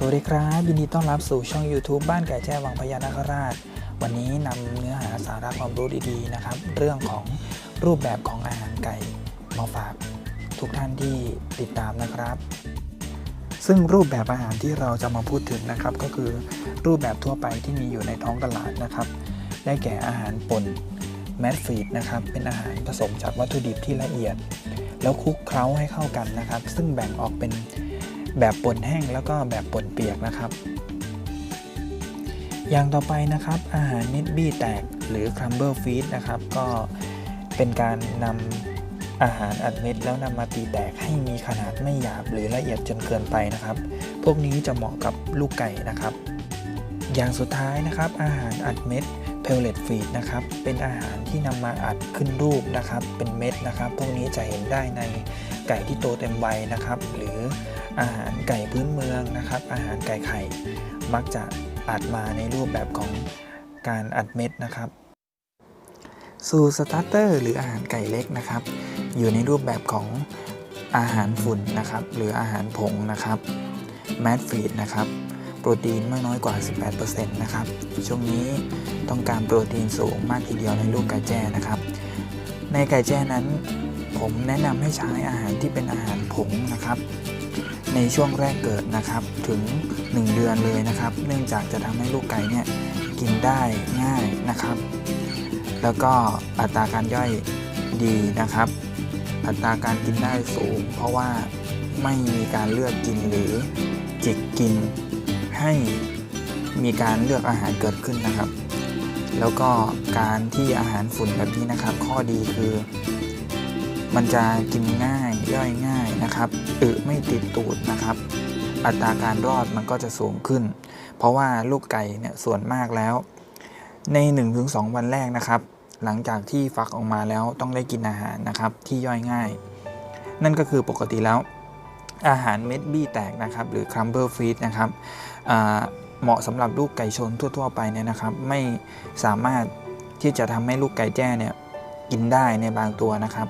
สวัสดีครับยินดีต้อนรับสู่ช่อง YouTube บ้านไก่แจ้วังพญานาคราช วันนี้นำเนื้อหาสาระความรู้ดีๆนะครับ เรื่องของรูปแบบของอาหารไก่มาฝากทุกท่านที่ติดตามนะครับ ซึ่งรูปแบบอาหารที่เราจะมาพูดถึงนะครับ ก็คือรูปแบบทั่วไปที่มีอยู่ในท้องตลาดนะครับ ได้แก่อาหารป่นแมสฟีดนะครับเป็นอาหารผสมจากวัตถุดิบที่ละเอียด แล้วคลุกเคล้าให้เข้ากันนะครับ ซึ่งแบ่งออกเป็น แบบป่นแห้งแล้วก็แบบป่นเปียกนะครับ อย่างต่อไปนะครับอาหารนิดบี้แตกหรือครัมเบิลฟีดนะครับ ก็เป็นการนำอาหารอัดเม็ดแล้วนำมาตีแตกให้มีขนาดไม่หยาบหรือละเอียดจนเกินไปนะครับ พวกนี้จะเหมาะกับลูกไก่นะครับ อย่างสุดท้ายนะครับอาหารอัดเม็ดเพลเลตฟีดนะครับเป็นอาหารที่นำมาอัดขึ้นรูปนะครับ เป็นเม็ดนะครับ พวกนี้จะเห็นได้ใน ไก่ที่โตเต็มวัยนะครับ หรืออาหารไก่พื้นเมืองนะครับ อาหารไก่ไข่ มักจะอัดมาในรูปแบบของการอัดเม็ดนะครับสูสตาร์เตอร์หรืออาหารไก่เล็กนะครับ อยู่ในรูปแบบของอาหารฝุ่นนะครับ หรืออาหารผงนะครับแมดฟีดนะครับ โปรตีนไม่น้อยกว่า 18%นะครับ ช่วงนี้ต้องการโปรตีนสูงมากทีเดียวในลูกไก่แจ้นะครับ ในไก่แจ้นั้น ผมแนะนำให้ใช้อาหารที่เป็นอาหารผงนะครับ ในช่วงแรกเกิดนะครับถึง 1 เดือนเลยนะครับ เนื่องจากจะทำให้ลูกไก่เนี่ยกินได้ง่ายนะครับ แล้วก็อัตราการย่อยดีนะครับ อัตราการกินได้สูง เพราะว่าไม่มีการเลือกกินหรือจิกกินให้มีการเลือกอาหารเกิดขึ้นนะครับ แล้วก็การที่อาหารฝุ่นแบบนี้นะครับ ข้อดีคือ มันจะกินง่ายย่อยง่ายนะครับอึไม่ติดตูดนะครับ อัตราการรอดมันก็จะสูงขึ้น เพราะว่าลูกไก่เนี่ยส่วนมากแล้ว ใน 1-2 วันแรกนะครับ หลังจากที่ฟักออกมาแล้วต้องได้กินอาหารนะครับที่ย่อยง่าย นั่นก็คือปกติแล้วอาหารเม็ดบี้แตกนะครับ หรือ crumble feed นะครับเหมาะสำหรับลูกไก่ชนทั่ว ๆ ไปเนี่ยนะครับ ไม่สามารถที่จะทำให้ลูกไก่แจ้เนี่ยกินได้ในบางตัวนะครับ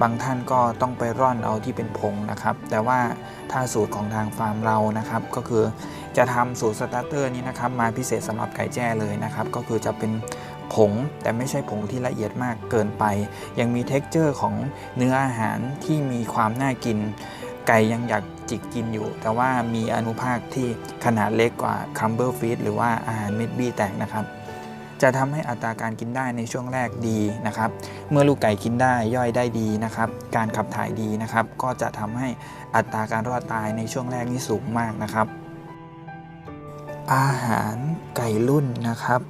บางท่านก็ต้องไปร่อนเอาที่เป็นผงนะครับ แต่ว่าถ้าสูตรของทางฟาร์มเรานะครับ ก็คือจะทำสูตรสตาร์เตอร์นี้นะครับ มาพิเศษสำหรับไก่แจ้เลยนะครับ ก็คือจะเป็นผงแต่ไม่ใช่ผงที่ละเอียดมากเกินไป ยังมีเท็กเจอร์ของเนื้ออาหารที่มีความน่ากิน ไก่ยังอยากจิกกินอยู่ แต่ว่ามีอนุภาคที่ขนาดเล็กกว่าคัมเบอร์ฟีดหรือว่าอาหารเม็ดบี้แตกนะครับ จะทำให้อัตราการกินได้ในช่วงแรกดีนะครับ เมื่อลูกไก่กินได้ย่อยได้ดีนะครับ การขับถ่ายดีนะครับ ก็จะทำให้อัตราการรอดตายในช่วงแรกนี่สูงมากนะครับอาหารไก่รุ่นนะครับ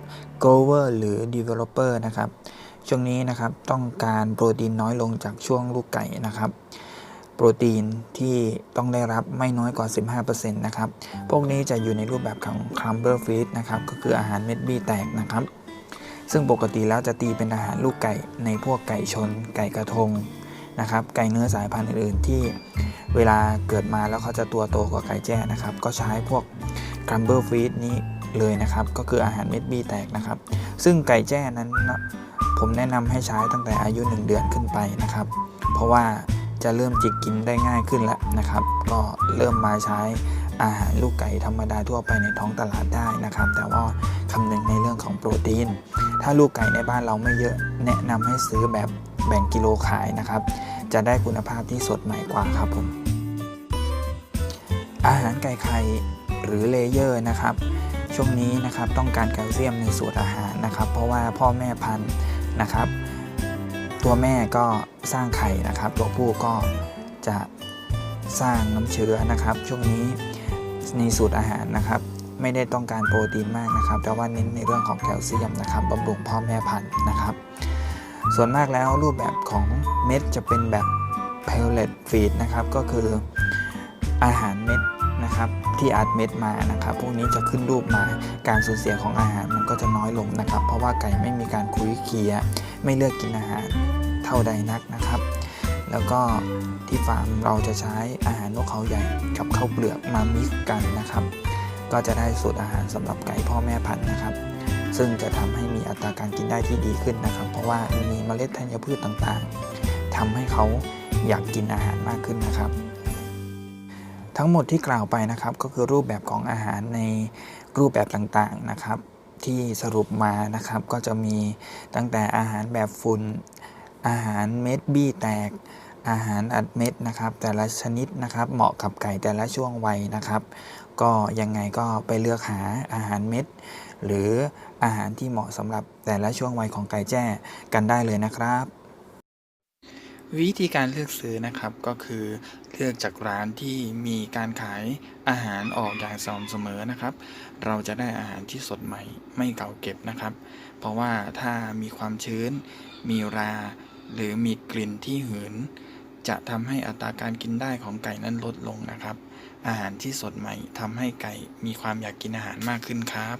grower หรือ developer นะครับ ช่วงนี้นะครับต้องการโปรตีนน้อยลงจากช่วงลูกไก่นะครับ โปรตีนที่ต้องได้รับไม่น้อยกว่า 15%นะครับ พวกนี้จะอยู่ในรูปแบบของ crumble feed นะครับ ก็คืออาหารเม็ดบี้แตกนะครับ ซึ่งปกติแล้วจะตีเป็นอาหารลูกไก่ในพวกไก่ชน ไก่กระทงนะครับ ไก่เนื้อสายพันธุ์อื่นๆที่เวลาเกิดมาแล้วเขาจะตัวโตกว่าไก่แจ้นะครับ ก็ใช้พวก crumble feed นี้เลยนะครับ ก็คืออาหารเม็ดบี้แตกนะครับ ซึ่งไก่แจ้นั้นผมแนะนำให้ใช้ตั้งแต่อายุ 1 เดือนขึ้นไปนะครับ เพราะว่า จะเริ่มจิกกินได้ง่ายขึ้นแล้วนะครับ ก็เริ่มมาใช้อาหารลูกไก่ธรรมดาทั่วไปในท้องตลาดได้นะครับ แต่ว่าคำนึงในเรื่องของโปรตีน ถ้าลูกไก่ในบ้านเราไม่เยอะแนะนำให้ซื้อแบบแบ่งกิโลขายนะครับ จะได้คุณภาพที่สดใหม่กว่าครับผม อาหารไก่ไข่หรือเลเยอร์นะครับ ช่วงนี้นะครับต้องการแคลเซียมในสูตรอาหารนะครับ เพราะว่าพ่อแม่พันธุ์นะครับ ตัวแม่ก็สร้างไข่นะครับ ตัวผู้ก็จะสร้างน้ำเชื้อนะครับ ช่วงนี้ในสูตรอาหารนะครับ ไม่ได้ต้องการโปรตีนมากนะครับ แต่ว่าเน้นในเรื่องของแคลเซียมนะครับบำรุงพ่อแม่พันธุ์นะครับ ส่วนมากแล้วรูปแบบของเม็ดจะเป็นแบบ pellet feed นะครับ ก็คืออาหารเม็ดนะครับที่อัดเม็ดมานะครับ พวกนี้จะขึ้นรูปมาการสูญเสียของอาหารมันก็จะน้อยลงนะครับ เพราะว่าไก่ไม่มีการคุยเคีย ไม่เลือกกินอาหารเท่าใดนักนะครับ แล้วก็ที่ฟาร์มเราจะใช้อาหารนกเขาใหญ่กับข้าวเปลือกมามิกกันนะครับ ก็จะได้สูตรอาหารสำหรับไก่พ่อแม่พันธุ์นะครับ ซึ่งจะทำให้มีอัตราการกินได้ที่ดีขึ้นนะครับ เพราะว่ามีเมล็ดธัญพืชต่างๆทำให้เขาอยากกินอาหารมากขึ้นนะครับ ทั้งหมดที่กล่าวไปนะครับก็คือรูปแบบของอาหารในรูปแบบต่างๆนะครับ ที่สรุปมานะครับ ก็จะมีตั้งแต่อาหารแบบฝุ่น อาหารเม็ดบี้แตก อาหารอัดเม็ดนะครับ แต่ละชนิดนะครับเหมาะกับไก่แต่ละช่วงวัยนะครับ ก็ยังไงก็ไปเลือกหาอาหารเม็ด หรืออาหารที่เหมาะสำหรับแต่ละช่วงวัยของไก่แจ้กันได้เลยนะครับ วิธีการเลือกซื้อนะครับก็คือเลือกจากร้านที่มีการขายอาหารออกอย่างสม่ำเสมอนะครับ เราจะได้อาหารที่สดใหม่ไม่เก่าเก็บนะครับ เพราะว่าถ้ามีความชื้น มีรา หรือมีกลิ่นที่หืน จะทำให้อัตราการกินได้ของไก่นั้นลดลงนะครับ อาหารที่สดใหม่ทำให้ไก่มีความอยากกินอาหารมากขึ้นครับ